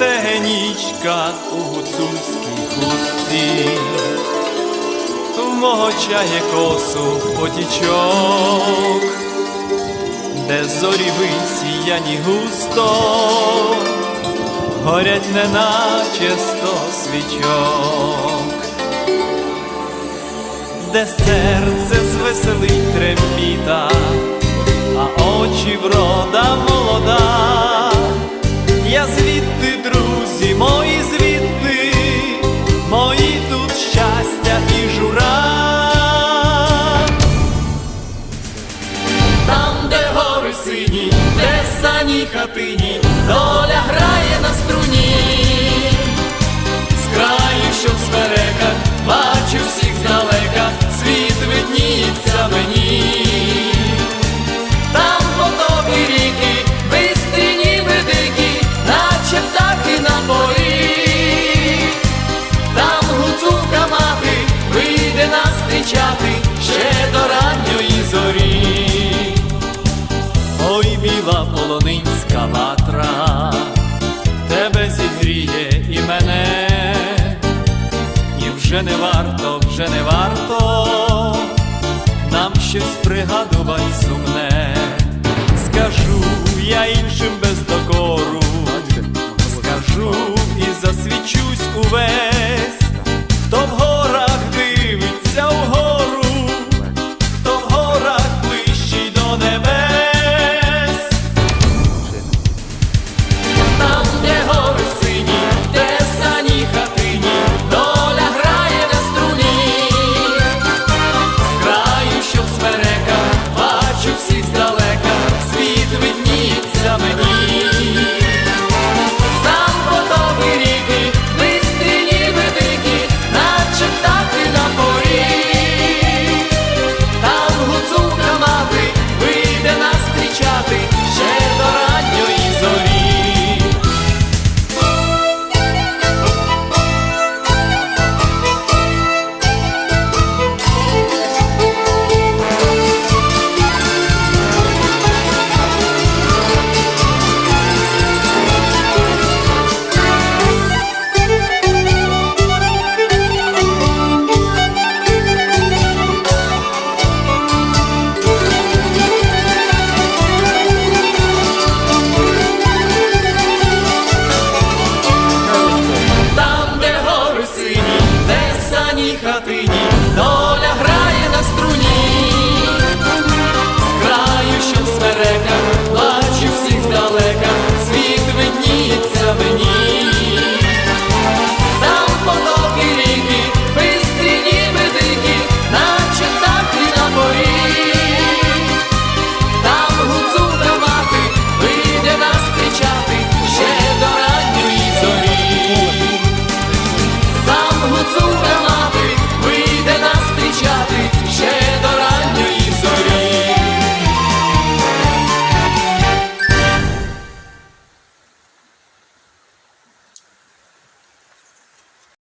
де нічка у гуцульській хустці, вмочає косу в потічок, де зорі висіяні густо, горять неначе сто свічок. Де серце звеселить трембіта, а очі врода гори сині, де сані хатині, доля грає на струні. не варто, вже не варто, нам щось пригадувати сумне, скажу я іншим без докору, скажу і засвічусь увесь. Be.